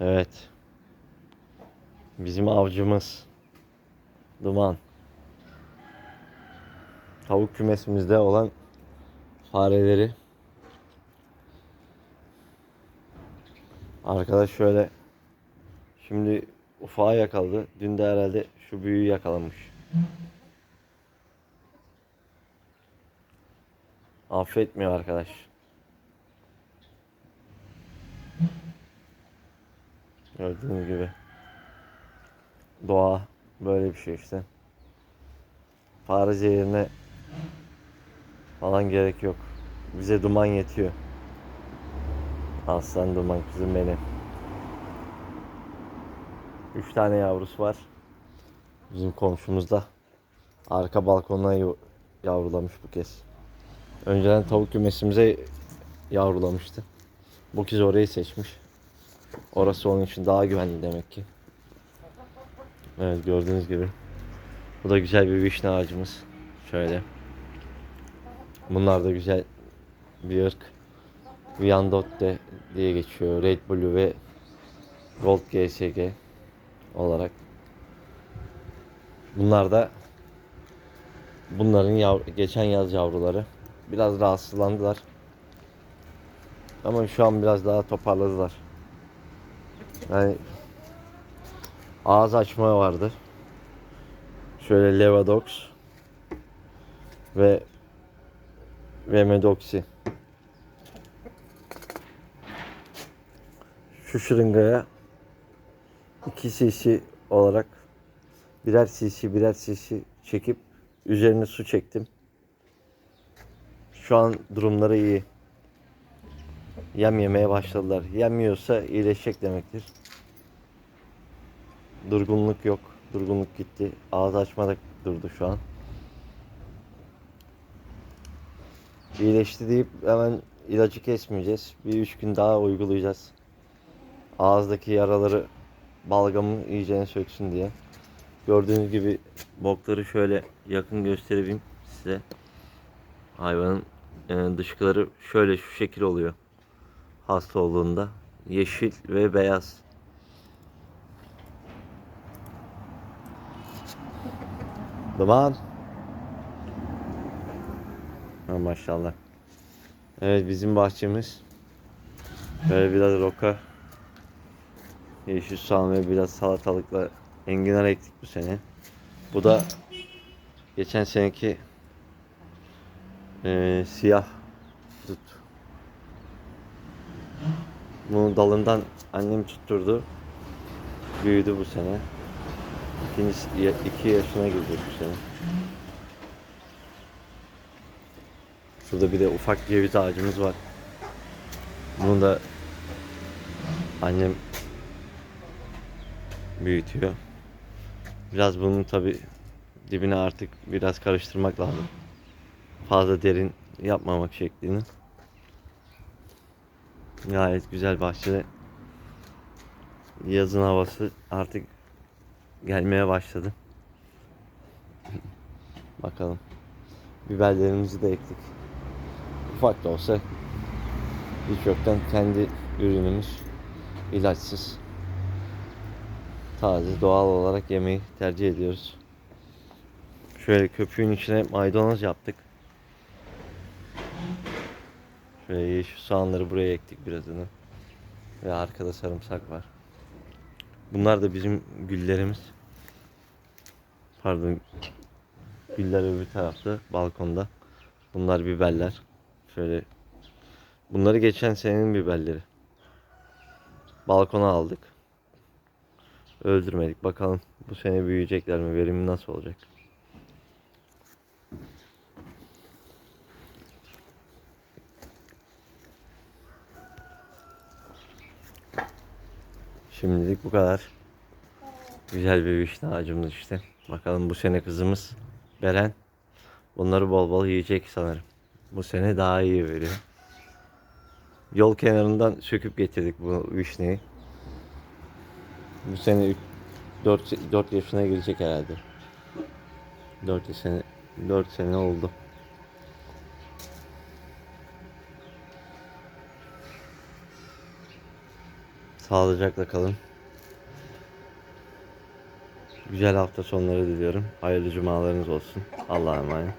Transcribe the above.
Evet. Bizim avcımız. Duman. Tavuk kümesimizde olan fareleri. Arkadaş şöyle şimdi ufağı yakaladı. Dün de herhalde şu büyüğü yakalamış. Affetmiyor arkadaş. Gördüğünüz gibi. Doğa böyle bir şey işte. Fare zehirine falan gerek yok. Bize duman yetiyor. Aslan duman kızım benim. Üç tane yavrusu var. Bizim komşumuzda. Arka balkondan yav- yavrulamış bu kez. Önceden tavuk kümesimize yavrulamıştı. Bu kez orayı seçmiş. Orası onun için daha güvenli demek ki. Evet gördüğünüz gibi. Bu da güzel bir vişne ağacımız. Şöyle. Bunlar da güzel bir ırk. Viandotte diye geçiyor. Red Blue ve Gold GSG olarak. Bunlar da bunların yav- geçen yaz yavruları. Biraz rahatsızlandılar. Ama şu an biraz daha toparladılar. Yani ağız açma vardı. Şöyle Levadox ve ve Medoxi. Şu şırıngaya 2 cc olarak birer cc birer cc çekip üzerine su çektim. Şu an durumları iyi. Yem yemeye başladılar. Yemiyorsa iyileşecek demektir. Durgunluk yok. Durgunluk gitti. Ağız açma da durdu şu an. İyileşti deyip hemen ilacı kesmeyeceğiz. Bir üç gün daha uygulayacağız. Ağızdaki yaraları balgamın iyicene söksün diye. Gördüğünüz gibi bokları şöyle yakın göstereyim size. Hayvanın e, dışkıları şöyle şu şekil oluyor. Hasta olduğunda. Yeşil ve beyaz. Duman. Ha, maşallah. Evet bizim bahçemiz. Böyle biraz roka. Yeşil soğan ve biraz salatalıkla enginar ektik bu sene. Bu da geçen seneki eee, siyah dut. Bunu dalından annem tutturdu. Büyüdü bu sene. İkincisi ya- iki yaşına girecek bu sene. Şurada bir de ufak ceviz ağacımız var. Bunu da annem büyütüyor. Biraz bunun tabi dibine artık biraz karıştırmak lazım. Fazla derin yapmamak şeklini. Gayet güzel bahçede. Yazın havası artık gelmeye başladı. Bakalım. Biberlerimizi de ektik. Ufak da olsa hiç yoktan kendi ürünümüz ilaçsız. Taze doğal olarak yemeyi tercih ediyoruz. Şöyle köpüğün içine maydanoz yaptık. Şöyle yeşil soğanları buraya ektik birazını. Ve arkada sarımsak var. Bunlar da bizim güllerimiz. Pardon. Güller öbür tarafta balkonda. Bunlar biberler. Şöyle. Bunları geçen senenin biberleri. Balkona aldık. Öldürmedik. Bakalım bu sene büyüyecekler mi? Verimi nasıl olacak? Şimdilik bu kadar. Güzel bir vişne ağacımız işte. Bakalım bu sene kızımız Beren bunları bol bol yiyecek sanırım. Bu sene daha iyi veriyor. Yol kenarından söküp getirdik bu vişneyi. Bu sene 4 4 yaşına girecek herhalde. 4 sene 4 sene oldu. Sağlıcakla kalın. Güzel hafta sonları diliyorum. Hayırlı cumalarınız olsun. Allah'a emanet.